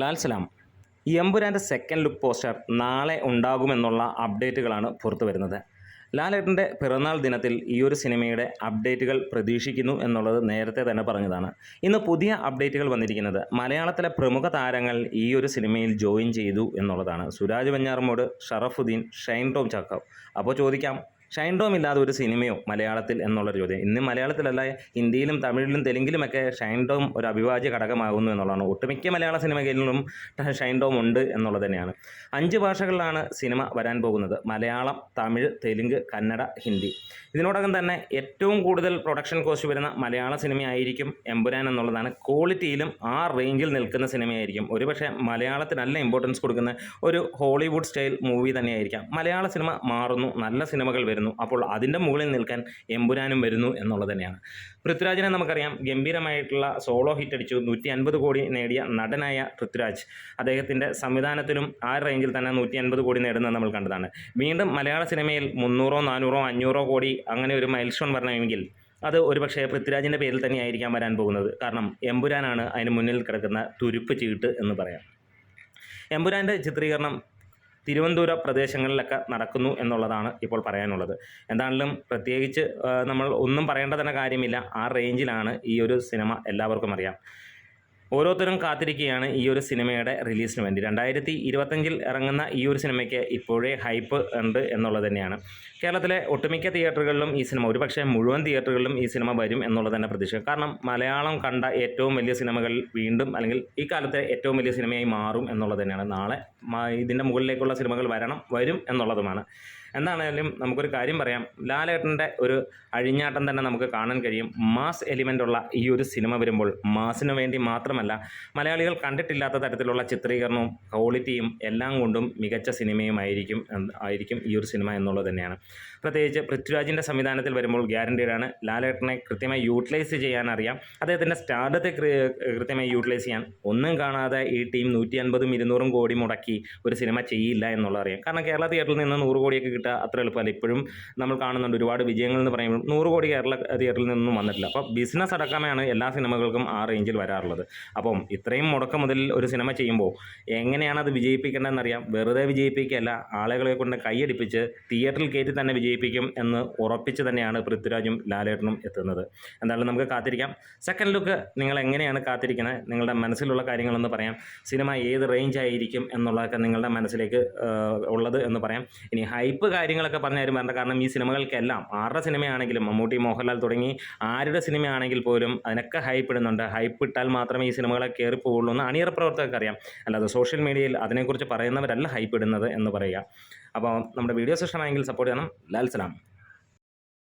ലാൽ സലാം. എമ്പുരാന്റെ second look poster നാളെ ഉണ്ടാകുമെന്നുള്ള അപ്ഡേറ്റുകളാണ് പുറത്തു വരുന്നത്. ലാലേട്ടന്റെ പിറന്നാൾ ദിനത്തിൽ ഈ ഒരു സിനിമയുടെ അപ്ഡേറ്റുകൾ പ്രതീക്ഷിക്കുന്നു എന്നുള്ളത് നേരത്തെ തന്നെ പറഞ്ഞതാണ്. ഇന്ന് പുതിയ അപ്ഡേറ്റുകൾ വന്നിരിക്കുന്നത് മലയാളത്തിലെ പ്രമുഖ താരങ്ങൾ ഈ ഒരു സിനിമയിൽ ജോയിൻ ചെയ്തു എന്നുള്ളതാണ്. സുരാജ് വെഞ്ഞാറമ്മോട് ഷറഫുദ്ദീൻ ഷൈൻ ടോം ചാക്കവ് അപ്പോൾ ചോദിക്കാം ഷൈൻ ഡോം ഇല്ലാതെ ഒരു സിനിമയോ മലയാളത്തിൽ എന്നുള്ളൊരു ചോദ്യം. ഇന്ന് മലയാളത്തിലല്ല ഹിന്ദിയിലും തമിഴിലും തെലുങ്കിലുമൊക്കെ ഷൈൻ ഡോം ഒരു അവിഭാജ്യ ഘടകമാകുന്നു എന്നുള്ളതാണ്. ഒട്ടുമിക്ക മലയാള സിനിമകളിലും ഷൈൻ ഡോം ഉണ്ട് എന്നുള്ളത് തന്നെയാണ്. അഞ്ച് ഭാഷകളിലാണ് സിനിമ വരാൻ പോകുന്നത്. മലയാളം തമിഴ് തെലുങ്ക് കന്നഡ ഹിന്ദി. ഇതിനോടകം തന്നെ ഏറ്റവും കൂടുതൽ പ്രൊഡക്ഷൻ കോസ്റ്റ് വരുന്ന മലയാള സിനിമയായിരിക്കും എമ്പുരാൻ എന്നുള്ളതാണ്. ക്വാളിറ്റിയിലും ആ റേഞ്ചിൽ നിൽക്കുന്ന സിനിമയായിരിക്കും. ഒരുപക്ഷെ മലയാളത്തിനല്ല ഇമ്പോർട്ടൻസ് കൊടുക്കുന്ന ഒരു ഹോളിവുഡ് സ്റ്റൈൽ മൂവി തന്നെയായിരിക്കാം. മലയാള സിനിമ മാറുന്നു. നല്ല സിനിമകൾ വരുന്നു. അപ്പോൾ അതിന്റെ മുകളിൽ നിൽക്കാൻ എമ്പുരാനും വരുന്നു എന്നുള്ളത് തന്നെയാണ്. പൃഥ്വിരാജിനെ നമുക്കറിയാം ഗംഭീരമായിട്ടുള്ള സോളോ ഹിറ്റ് അടിച്ചു. നൂറ്റി അൻപത് കോടി നേടിയ നടനായ പൃഥ്വിരാജ്. അദ്ദേഹത്തിന്റെ സംവിധാനത്തിലും ആ റേഞ്ചിൽ തന്നെ നൂറ്റി അൻപത് കോടി നേടുന്നത് നമ്മൾ കണ്ടതാണ്. വീണ്ടും മലയാള സിനിമയിൽ മുന്നൂറോ നാനൂറോ അഞ്ഞൂറോ കോടി അങ്ങനെ ഒരു മൈൽ സ്റ്റോൺ വരണമെങ്കിൽ അത് ഒരുപക്ഷെ പൃഥ്വിരാജിന്റെ പേരിൽ തന്നെയായിരിക്കാം വരാൻ പോകുന്നത്. കാരണം എമ്പുരാനാണ് അതിന് മുന്നിൽ കിടക്കുന്ന തുരുപ്പ് ചീട്ട് എന്ന് പറയാം. എമ്പുരാന്റെ ചിത്രീകരണം തിരുവനന്തപുരം പ്രദേശങ്ങളിലൊക്കെ നടക്കുന്നു എന്നുള്ളതാണ് ഇപ്പോൾ പറയാനുള്ളത്. എന്താണെങ്കിലും പ്രത്യേകിച്ച് നമ്മൾ ഒന്നും പറയേണ്ട തന്നെ കാര്യമില്ല. ആ റേഞ്ചിലാണ് ഈ ഒരു സിനിമ എല്ലാവർക്കും അറിയാം. ഓരോരുത്തരും കാത്തിരിക്കുകയാണ് ഈ ഒരു സിനിമയുടെ റിലീസിന് വേണ്ടി. രണ്ടായിരത്തി ഇരുപത്തഞ്ചിൽ ഇറങ്ങുന്ന ഈ ഒരു സിനിമയ്ക്ക് ഇപ്പോഴേ ഹൈപ്പ് ഉണ്ട് എന്നുള്ളത് തന്നെയാണ്. കേരളത്തിലെ ഒട്ടുമിക്ക തിയേറ്ററുകളിലും ഈ സിനിമ ഒരുപക്ഷെ മുഴുവൻ തിയേറ്ററുകളിലും ഈ സിനിമ വരും എന്നുള്ളത് തന്നെ പ്രതീക്ഷ കാരണം മലയാളം കണ്ട ഏറ്റവും വലിയ സിനിമകൾ വീണ്ടും അല്ലെങ്കിൽ ഈ കാലത്തെ ഏറ്റവും വലിയ സിനിമയായി മാറും എന്നുള്ളത് തന്നെയാണ്. നാളെ ഇതിന്റെ മുകളിലേക്കുള്ള സിനിമകൾ വരണം വരും എന്നുള്ളതുമാണ്. എന്താണേലും നമുക്കൊരു കാര്യം പറയാം. ലാലേട്ടന്റെ ഒരു അഴിഞ്ഞാട്ടം തന്നെ നമുക്ക് കാണാൻ കഴിയും. മാസ് എലിമെന്റ് ഉള്ള ഈ ഒരു സിനിമ വരുമ്പോൾ മാസിന് വേണ്ടി മാത്രമല്ല മലയാളികൾ കണ്ടിട്ടില്ലാത്ത തരത്തിലുള്ള ചിത്രീകരണവും ക്വാളിറ്റിയും എല്ലാം കൊണ്ടും മികച്ച ആയിരിക്കും ആയിരിക്കും ഈ ഒരു സിനിമ എന്നുള്ളത് തന്നെയാണ്. പ്രത്യേകിച്ച് പൃഥ്വിരാജിന്റെ സംവിധാനത്തിൽ വരുമ്പോൾ ഗ്യാരണ്ടീഡാണ് ലാലേട്ടനെ കൃത്യമായി യൂട്ടിലൈസ് ചെയ്യാൻ അറിയാം അദ്ദേഹത്തിന്റെ സ്റ്റാർഡത്തെ കൃത്യമായി യൂട്ടിലൈസ് ചെയ്യാൻ ഒന്നും കാണാതെ ഈ ടീം നൂറ്റി അൻപതും ഇരുന്നൂറും കോടി മുടക്കി ഒരു സിനിമ ചെയ്യില്ല എന്നുള്ളത് അറിയാം. കാരണം കേരള തിയേറ്ററിൽ നിന്ന് നൂറ് കോടിയൊക്കെ കിട്ടുക അത്ര എളുപ്പമല്ല. ഇപ്പോഴും നമ്മൾ കാണുന്നുണ്ട് ഒരുപാട് വിജയങ്ങൾ എന്ന് പറയുമ്പോൾ നൂറ് കോടി കേരള തിയേറ്ററിൽ നിന്നും വന്നിട്ടില്ല. അപ്പോൾ ബിസിനസ് അടക്കമാണ് എല്ലാ സിനിമകൾക്കും ആ റേഞ്ചിൽ വരാറുള്ളത്. അപ്പം ഇത്രയും മുടക്കം മുതൽ ഒരു സിനിമ ചെയ്യുമ്പോൾ എങ്ങനെയാണ് അത് വിജയിപ്പിക്കേണ്ടതെന്നറിയാം. വെറുതെ വിജയിപ്പിക്കുകയല്ല ആളുകളെ കൊണ്ട് കൈയടിപ്പിച്ച് തിയേറ്ററിൽ കയറ്റി തന്നെ വിജയിപ്പിക്കും എന്ന് ഉറപ്പിച്ച് തന്നെയാണ് പൃഥ്വിരാജും ലാലേട്ടനും എത്തുന്നത്. എന്തായാലും നമുക്ക് കാത്തിരിക്കാം. സെക്കൻഡ് ലുക്ക് നിങ്ങൾ എങ്ങനെയാണ് കാത്തിരിക്കുന്നത്? നിങ്ങളുടെ മനസ്സിലുള്ള കാര്യങ്ങളെന്ന് പറയാം. സിനിമ ഏത് റേഞ്ച് ആയിരിക്കും എന്നുള്ളതൊക്കെ നിങ്ങളുടെ മനസ്സിലേക്ക് ഉള്ളത് എന്ന് പറയാം. ഇനി ഹൈപ്പ് കാര്യങ്ങളൊക്കെ പറഞ്ഞാലും എന്താ കാരണം ഈ സിനിമകൾക്കെല്ലാം ആരുടെ സിനിമയാണെങ്കിലും മമ്മൂട്ടി മോഹൻലാൽ തുടങ്ങി ആരുടെ സിനിമയാണെങ്കിൽ പോലും അതിനൊക്കെ ഹൈപ്പ് ഇടുന്നുണ്ട്. ഹൈപ്പ് ഇട്ടാൽ മാത്രമേ ഈ സിനിമകളെ കയറി പോവുള്ളൂ എന്ന് അണിയറ പ്രവർത്തകർക്ക് അറിയാം. അല്ലാതെ സോഷ്യൽ മീഡിയയിൽ അതിനെക്കുറിച്ച് പറയുന്നവരല്ല ഹൈപ്പ് ഇടുന്നത് എന്ന് പറയുക. അപ്പോൾ നമ്മുടെ വീഡിയോസ് ഇഷ്ടമായെങ്കിൽ സപ്പോർട്ട് ചെയ്യണം. ലാൽ സലാം.